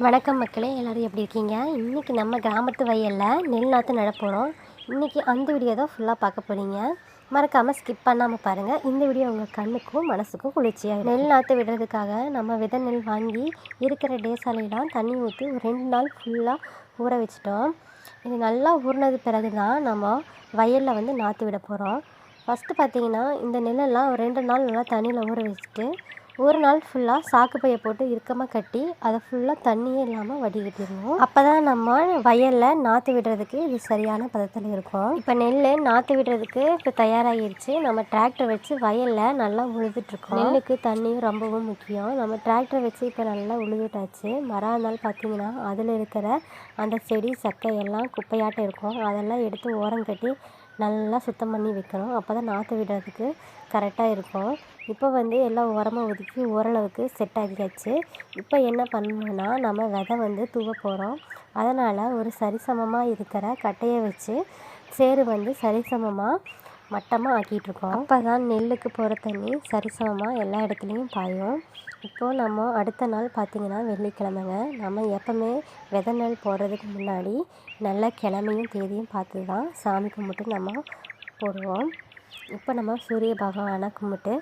வணக்கம் மக்களே எல்லோரும் எப்படி இருக்கீங்க? இன்றைக்கி நம்ம கிராமத்து வயலில் நெல் நாற்று நடப்போகிறோம் இன்றைக்கி அந்த வீடியோ தான் ஃபுல்லாக பார்க்க போகிறீங்க மறக்காமல் ஸ்கிப் பண்ணாமல் பாருங்கள் இந்த வீடியோ உங்கள் கண்ணுக்கும் மனசுக்கும் குளிர்ச்சியாக நெல் நாற்று விடுறதுக்காக நம்ம விதை நெல் வாங்கி இருக்கிற டேசாலையெல்லாம் தண்ணி ஊற்றி ஒரு ரெண்டு நாள் ஃபுல்லாக ஊற வச்சிட்டோம். இது நல்லா ஊறினது பிறகு தான் நம்ம வயலில் வந்து நாற்று விட போகிறோம் ஃபஸ்ட்டு பார்த்தீங்கன்னா இந்த நெல்லெல்லாம் ஒரு ரெண்டு நாள் நல்லா தண்ணியில் ஊற வச்சுட்டு ஒரு நாள் ஃபுல்லாக சாக்கு பையை போட்டு இறுக்கமாக கட்டி அதை ஃபுல்லாக தண்ணியே இல்லாமல் வடிகட்டிடணும் அப்போ தான் நம்ம வயலில் நாற்று விடுறதுக்கு இது சரியான பதத்தில் இருக்கும். இப்போ நெல் நாற்று விடுறதுக்கு இப்போ தயாராகிருச்சு. நம்ம டிராக்டர் வச்சு வயலில் நல்லா உழுதுட்ருக்கோம் நெல்லுக்கு தண்ணியும் ரொம்பவும் முக்கியம். நம்ம டிராக்டர் வச்சு இப்போ நல்லா உழுதுட்டாச்சு. மரம் இருந்தாலும் பார்த்தீங்கன்னா அதில் இருக்கிற அந்த செடி சக்கை எல்லாம் குப்பையாட்டம் இருக்கும். அதெல்லாம் எடுத்து ஓரம் கட்டி நல்லா சுத்தம் பண்ணி வைக்கணும். அப்போ தான் நாற்று விடுறதுக்கு கரெக்டாக இருக்கும். இப்போ வந்து எல்லாம் உரமாக ஒதுக்கி ஓரளவுக்கு செட் ஆகியாச்சு. இப்போ என்ன பண்ணணும்னா நம்ம விதை வந்து தூவ போகிறோம் அதனால் ஒரு சரிசமமாக இருக்கிற கட்டையை வச்சு சேறு வந்து சரிசமமாக மட்டமாக ஆக்கிட்டுருக்கோம். அப்போ தான் நெல்லுக்கு போகிற தண்ணி சரிசமமாக எல்லா இடத்துலையும் பாயும். இப்போது நம்ம அடுத்த நாள் பார்த்திங்கன்னா வெள்ளிக்கிழமைங்க. நம்ம எப்போவுமே விதை நெல் போடுறதுக்கு முன்னாடி நல்ல கிழமையும் தேதியும் பார்த்து தான் சாமி கும்பிட்டு நம்ம போடுவோம். இப்போ நம்ம சூரிய பகவானை கும்பிட்டு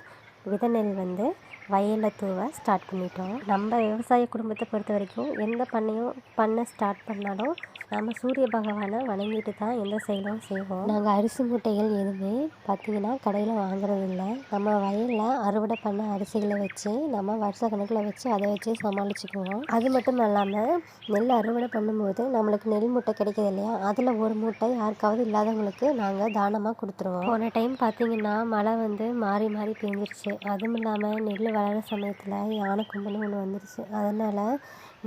விதை நெல் வந்து வயலில் தூவ ஸ்டார்ட் பண்ணிட்டோம். நம்ம விவசாய குடும்பத்தை பொறுத்த வரைக்கும் எந்த பண்ணையும் பண்ண ஸ்டார்ட் பண்ணாலும் நம்ம சூரிய பகவானை வணங்கிட்டு தான் எந்த செயலும் செய்வோம். நாங்கள் அரிசி மூட்டைகள் எதுவுமே பார்த்திங்கன்னா கடையில் வாங்குறது இல்லை நம்ம வயலில் அறுவடை பண்ண அரிசிகளை வச்சு நம்ம வருஷ கணக்கில் வச்சு அதை வச்சு சமாளிச்சுக்குவோம். அது மட்டும் இல்லாமல் நெல் அறுவடை பண்ணும்போது நம்மளுக்கு நெல் மூட்டை கிடைக்கிது இல்லையா? அதில் ஒரு மூட்டை யாருக்காவது இல்லாதவங்களுக்கு நாங்கள் தானமாக கொடுத்துருவோம். போன டைம் பார்த்திங்கன்னா மழை வந்து மாறி மாறி பெஞ்சிருச்சு. அதுவும் இல்லாமல் நெல் வளர சமயத்தில் யானை கும்பல் ஒன்று வந்துருச்சு. அதனால்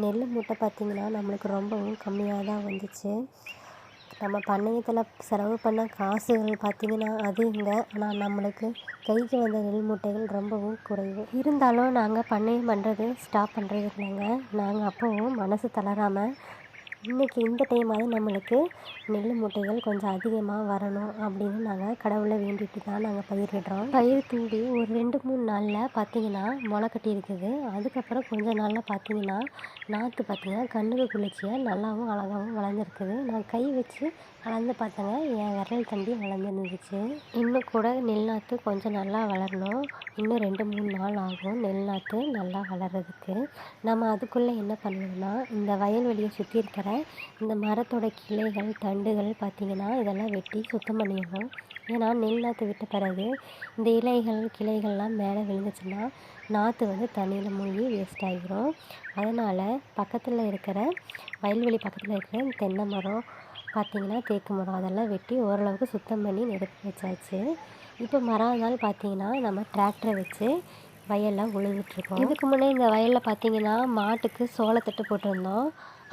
நெல் மூட்டை பார்த்திங்கன்னா நம்மளுக்கு ரொம்பவும் கம்மியாக தான் வந்துச்சு. நம்ம பண்ணையத்தில் செலவு பண்ண காசுகள் பார்த்திங்கன்னா அதிகங்க ஆனால் நம்மளுக்கு கைக்கு வந்த நெல் மூட்டைகள் ரொம்பவும் குறைவு. இருந்தாலும் நாங்கள் பண்ணையம் பண்ணுறது ஸ்டாப் பண்ணுறது இல்லைங்க. நாங்கள் அப்போவும் மனசு தளராமல் இன்றைக்கி இந்த டைமாவது நம்மளுக்கு நெல் மூட்டைகள் கொஞ்சம் அதிகமாக வரணும் அப்படின்னு நாங்கள் கடவுளை வேண்டிட்டு தான் நாங்கள் பயிரிடுறோம். பயிர் தூண்டி ஒரு ரெண்டு மூணு நாளில் பார்த்தீங்கன்னா முளை கட்டி இருக்குது அதுக்கப்புறம் கொஞ்ச நாளில் பார்த்தீங்கன்னா நாற்று பார்த்தீங்கன்னா கண்ணுக்கு குளிர்ச்சியாக நல்லாவும் அழகாகவும் வளர்ந்துருக்குது. நான் கை வச்சு வளர்ந்து பார்த்தேங்க. என் விரல் தண்டி வளர்ந்துருந்துச்சு. இன்னும் கூட நெல் நாற்று கொஞ்சம் நல்லா வளரணும். இன்னும் ரெண்டு மூணு நாள் ஆகும் நெல் நாற்று நல்லா வளர்கிறதுக்கு நம்ம அதுக்குள்ளே என்ன பண்ணணும்னா இந்த வயல்வெளியை சுற்றி இருக்கிற இந்த மரத்தோட கிளைகள் தண்டுகள் பார்த்திங்கன்னா இதெல்லாம் வெட்டி சுத்தம் பண்ணிடணும். ஏன்னா நெல் நாற்று விட்ட பிறகு இந்த இலைகள் கிளைகள்லாம் மேலே விழுந்துச்சுன்னா நாற்று வந்து தண்ணியில் மூழ்கி வேஸ்ட் ஆகிரும். அதனால் பக்கத்தில் இருக்கிற வயல்வெளி பக்கத்தில் இருக்கிற தென்னை மரம் பார்த்திங்கன்னா தேக்கு மரம் அதெல்லாம் வெட்டி ஓரளவுக்கு சுத்தம் பண்ணி நெருப்பு வச்சாச்சு. இப்போ மரம் இருந்தாலும் பார்த்திங்கன்னா நம்ம டிராக்டரை வச்சு வயலில் உழுதுட்ருக்கோம் இதுக்கு முன்னே இந்த வயலில் பார்த்திங்கன்னா மாட்டுக்கு சோளத்தட்டு போட்டிருந்தோம்.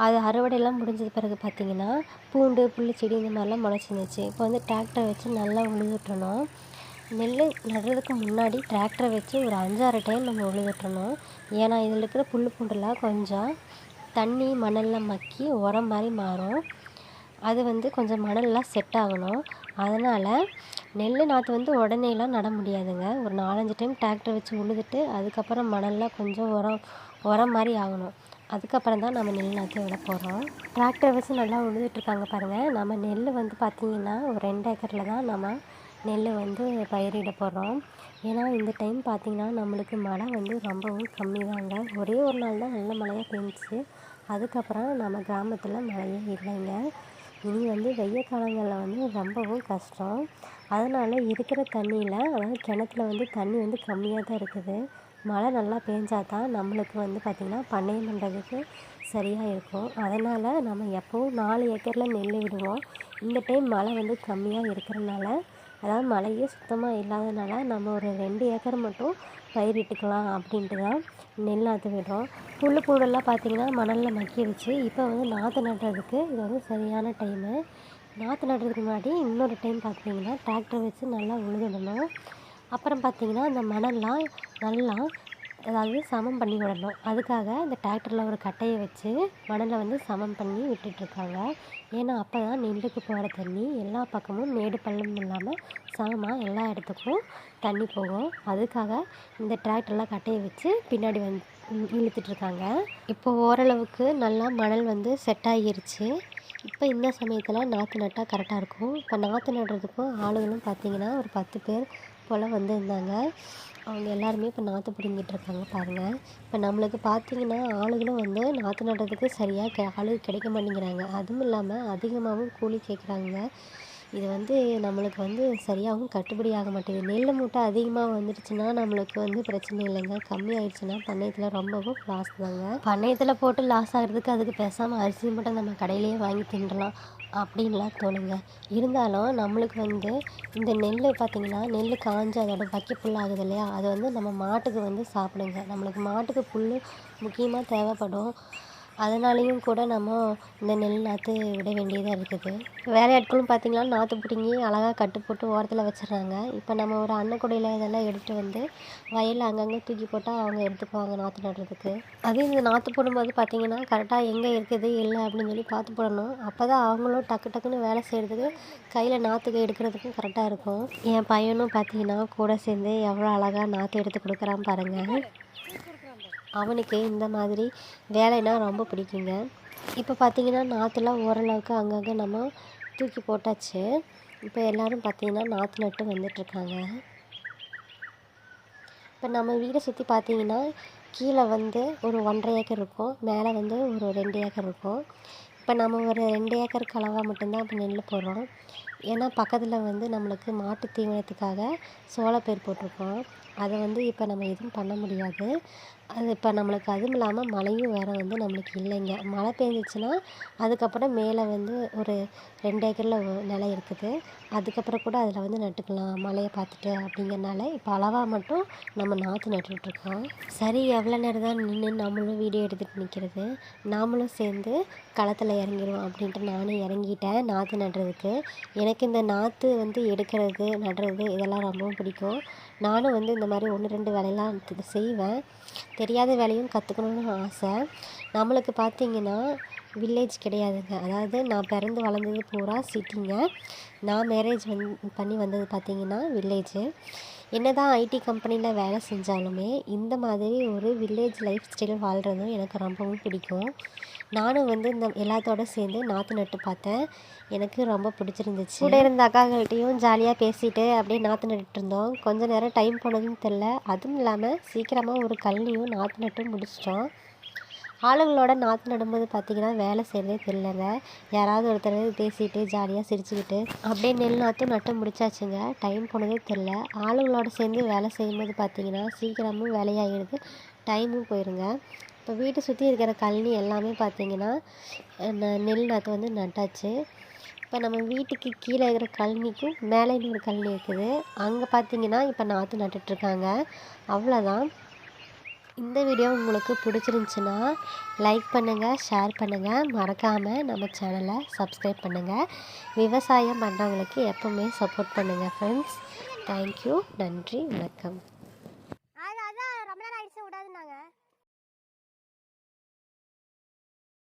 அது அறுவடையெல்லாம் முடிஞ்சது பிறகு பார்த்திங்கன்னா பூண்டு புள்ளிச்செடி இந்த மாதிரிலாம் முளைச்சிருந்துச்சு. இப்போ வந்து டிராக்டரை வச்சு நல்லா உழுதுட்டணும் நெல் நடுறதுக்கு முன்னாடி டிராக்டரை வச்சு ஒரு அஞ்சாறு டைம் நம்ம உழுதுட்டணும் ஏன்னா இதில் இருக்கிற புல் பூண்டுலாம் கொஞ்சம் தண்ணி மணலில் மக்கி உரம் மாதிரி மாறும். அது வந்து கொஞ்சம் மணல்லாம் செட் ஆகணும். அதனால் நெல் நாற்று வந்து உடனேலாம் நட முடியாதுங்க. ஒரு நாலஞ்சு டைம் டிராக்டர் வச்சு உழுதுட்டு அதுக்கப்புறம் மணல்லாம் கொஞ்சம் உரம் உரம் மாதிரி ஆகணும். அதுக்கப்புறம் தான் நம்ம நெல் நாற்று விட போகிறோம் டிராக்டர் வச்சு நல்லா உழுதுட்ருக்காங்க பாருங்கள் நம்ம நெல் வந்து பார்த்திங்கன்னா ஒரு ரெண்டு ஏக்கரில் தான் நம்ம நெல் வந்து பயிரிட போகிறோம் ஏன்னா இந்த டைம் பார்த்திங்கன்னா நம்மளுக்கு மழை வந்து ரொம்பவும் கம்மி தாங்க. ஒரே ஒரு நாள் தான் நல்ல மழையாக பெஞ்சிச்சு. அதுக்கப்புறம் நம்ம கிராமத்தில் மழையே இல்லைங்க. இனி வந்து வெய்ய காலங்களில் வந்து ரொம்பவும் கஷ்டம். அதனால் இருக்கிற தண்ணியில் அதாவது கிணத்துல வந்து தண்ணி வந்து கம்மியாக தான் இருக்குது. மழை நல்லா பேஞ்சால் தான் நம்மளுக்கு வந்து பார்த்திங்கன்னா பண்ணையம் பண்ணுறதுக்கு சரியாக இருக்கும். அதனால் நம்ம எப்போவும் நாலு ஏக்கரில் நெல் விடுவோம் இந்த டைம் மழை வந்து கம்மியாக இருக்கிறனால அதாவது மழையே சுத்தமாக இல்லாதனால நம்ம ஒரு ரெண்டு ஏக்கர் மட்டும் பயிரிட்டுக்கலாம் அப்படின்ட்டு தான் நெல் நாற்று விடுறோம். புல் பூடெல்லாம் பார்த்திங்கன்னா மணலில் மக்கிடுச்சு இப்போ வந்து நாற்று நடுறதுக்கு இது வந்து சரியான டைமு நாற்று நடுறதுக்கு முன்னாடி இன்னொரு டைம் பார்த்திங்கன்னா டிராக்டர் வச்சு நல்லா உழுதுடணும். அப்புறம் பார்த்திங்கன்னா அந்த மணல்லாம் நல்லா அதாவது சமம் பண்ணி விடணும். அதுக்காக இந்த டிராக்டரில் ஒரு கட்டையை வச்சு மணலை வந்து சமம் பண்ணி விட்டுட்ருக்காங்க ஏன்னா அப்போ தான் நெல்லுக்கு போகிற தண்ணி எல்லா பக்கமும் மேடு பள்ளம் இல்லாமல் சமமாக எல்லா இடத்துக்கும் தண்ணி போகும். அதுக்காக இந்த டிராக்டரில் கட்டையை வச்சு பின்னாடி வந்து இழுத்துட்ருக்காங்க இப்போ ஓரளவுக்கு நல்லா மணல் வந்து செட் ஆகிருச்சு. இப்போ இந்த சமயத்தில் நாற்று நட்டால் கரெக்டாக இருக்கும். இப்போ நாற்று நடுறதுக்கும் ஆளுகளும் பார்த்திங்கன்னா ஒரு பத்து பேர் போல் வந்திருந்தாங்க. அவங்க எல்லாருமே இப்போ நாற்று பிடுங்கிட்டு இருக்காங்க பாருங்கள் இப்போ நம்மளுக்கு பார்த்தீங்கன்னா ஆளுகளும் வந்து நாற்று நடுறதுக்கு சரியாக கெ ஆளு கிடைக்க மாட்டேங்கிறாங்க. அதுவும் இல்லாமல் அதிகமாகவும் கூலி கேட்குறாங்க இது வந்து நம்மளுக்கு வந்து சரியாகவும் கட்டுப்படி ஆக மாட்டேங்குது. நெல் மூட்டை அதிகமாக வந்துடுச்சுன்னா நம்மளுக்கு வந்து பிரச்சனை இல்லைங்க. கம்மி ஆயிடுச்சுன்னா பண்ணையத்தில் ரொம்பவும் லாஸ் தாங்க. பண்ணையத்தில் போட்டு லாஸ் ஆகிறதுக்கு அதுக்கு பேசாமல் அரிசி மட்டும் நம்ம கடையிலேயே வாங்கி தின்றலாம். அப்படின்லாம் தோணுங்க. இருந்தாலும் நம்மளுக்கு வந்து இந்த நெல் பார்த்திங்கன்னா நெல் காஞ்சு அதோட பக்கி புல்லாகுது இல்லையா? அது வந்து நம்ம மாட்டுக்கு வந்து சாப்பிடுங்க. நம்மளுக்கு மாட்டுக்கு புல் முக்கியமாக தேவைப்படும். அதனாலேயும் கூட நம்ம இந்த நெல் நாற்று விட வேண்டியதாக இருக்குது. வேலையாட்களும் பார்த்திங்கன்னா நாற்று பிடுங்கி அழகாக கட்டு போட்டு ஓரத்தில் வச்சிடுறாங்க. இப்போ நம்ம ஒரு அன்னக்குடையில் இதெல்லாம் எடுத்துகிட்டு வந்து வயலில் அங்கங்கே தூக்கி போட்டால் அவங்க எடுத்துக்குவாங்க நாற்று நடுறதுக்கு. அதுவும் இந்த நாற்று போடும்போது பார்த்திங்கன்னா கரெக்டாக எங்கே இருக்குது இல்லை அப்படின்னு சொல்லி பார்த்து போடணும். அப்போ தான் அவங்களும் டக்கு டக்குன்னு வேலை செய்கிறதுக்கு கையில் நாற்றுக்கு எடுக்கிறதுக்கும் கரெக்டாக இருக்கும். என் பையனும் பார்த்திங்கன்னா கூட சேர்ந்து எவ்வளோ அழகாக நாற்று எடுத்து கொடுக்குறான் பாருங்கள் அவனுக்கு இந்த மாதிரி வேலைன்னா ரொம்ப பிடிக்குங்க. இப்போ பார்த்திங்கன்னா நாற்றுலாம் ஓரளவுக்கு அங்கங்கே நம்ம தூக்கி போட்டாச்சு. இப்போ எல்லோரும் பார்த்திங்கன்னா நாற்று நட்டு வந்துட்டுருக்காங்க இப்போ நம்ம வீடை சுற்றி பார்த்திங்கன்னா கீழே வந்து ஒரு ஒன்றரை ஏக்கர் இருக்கும். மேலே வந்து ஒரு ரெண்டு ஏக்கர் இருக்கும். இப்போ நம்ம ஒரு ரெண்டு ஏக்கர் கலவை மட்டும்தான் இப்போ நெல் போடுறோம். ஏன்னா பக்கத்தில் வந்து நம்மளுக்கு மாட்டு தீவனத்துக்காக சோளப்பயிர் போட்டிருக்கோம். அதை வந்து இப்போ நம்ம எதுவும் பண்ண முடியாது. அது இப்போ நம்மளுக்கு அதுவும் இல்லாமல் மழையும் வேறு வந்து நம்மளுக்கு இல்லைங்க. மழை பெஞ்சிச்சுன்னா அதுக்கப்புறம் மேலே வந்து ஒரு ரெண்டு ஏக்கரில் நிலம் இருக்குது. அதுக்கப்புறம் கூட அதில் வந்து நட்டுக்கலாம் மழையை பார்த்துட்டு அப்படிங்கிறனால இப்போ அளவாக மட்டும் நம்ம நாற்று நட்டுட்ருக்கோம் சரி எவ்வளோ நேரம் தான் நின்று நம்மளும் வீடியோ எடுத்துகிட்டு நிற்கிறது நாமளும் சேர்ந்து களத்தில் இறங்கிடுவோம் அப்படின்ட்டு நானும் இறங்கிட்டேன் நாற்று நடுறதுக்கு. எனக்கு இந்த நாற்று வந்து எடுக்கிறது நடுறது இதெல்லாம் ரொம்பவும் பிடிக்கும். நானும் வந்து இந்த மாதிரி ஒன்று ரெண்டு வேலையெல்லாம் செய்வேன். தெரியாத வேலையும் கற்றுக்கணுன்னு ஆசை. நம்மளுக்கு பார்த்திங்கன்னா வில்லேஜ் கிடையாதுங்க. அதாவது நான் பிறந்து வளர்ந்தது பூரா சிட்டிங்க நான் மேரேஜ் வந் பண்ணி வந்தது பார்த்திங்கன்னா வில்லேஜு என்ன தான் ஐடி கம்பெனியில் வேலை செஞ்சாலுமே இந்த மாதிரி ஒரு வில்லேஜ் லைஃப் ஸ்டைல் வாழ்கிறதும் எனக்கு ரொம்பவும் பிடிக்கும். நானும் வந்து இந்த எல்லாத்தோட சேர்ந்து நாற்று நட்டு பார்த்தேன். எனக்கு ரொம்ப பிடிச்சிருந்துச்சு. கூட இருந்த அக்காக்கள்கிட்டையும் ஜாலியாக பேசிட்டு அப்படியே நாற்று நட்டுட்டு இருந்தோம். கொஞ்ச நேரம் டைம் போனதுன்னு தெரில அதுவும் இல்லாமல் சீக்கிரமாக ஒரு கல்லையும் நாற்று நட்டு முடிச்சிட்டோம். ஆளுங்களோட நாற்று நடும்போது பார்த்திங்கன்னா வேலை செய்கிறதே தெரிலங்க யாராவது ஒருத்தர் பேசிட்டு ஜாலியாக சிரிச்சுக்கிட்டு அப்படியே நெல் நாற்றும் நட்டு முடிச்சாச்சுங்க. டைம் போனதே தெரில ஆளுங்களோட சேர்ந்து வேலை செய்யும்போது பார்த்திங்கன்னா சீக்கிரமும் வேலையாகிடுது டைமும் போயிருங்க. இப்போ வீட்டை சுற்றி இருக்கிற கழனி எல்லாமே பார்த்திங்கன்னா நெல் நாற்று வந்து நட்டாச்சு. இப்போ நம்ம வீட்டுக்கு கீழே இருக்கிற கழனிக்கும் மேலே இன்னொரு கழனி இருக்குது. அங்கே பார்த்திங்கன்னா இப்போ நாற்று நட்டுட்ருக்காங்க அவ்வளோதான் இந்த வீடியோ உங்களுக்கு பிடிச்சிருந்துச்சின்னா லைக் பண்ணுங்கள் ஷேர் பண்ணுங்கள் மறக்காமல் நம்ம சேனலை சப்ஸ்கிரைப் பண்ணுங்கள் விவசாயம் பண்ணுறவங்களுக்கு எப்போவுமே சப்போர்ட் பண்ணுங்கள் ஃப்ரெண்ட்ஸ் தேங்க்யூ நன்றி. வணக்கம்.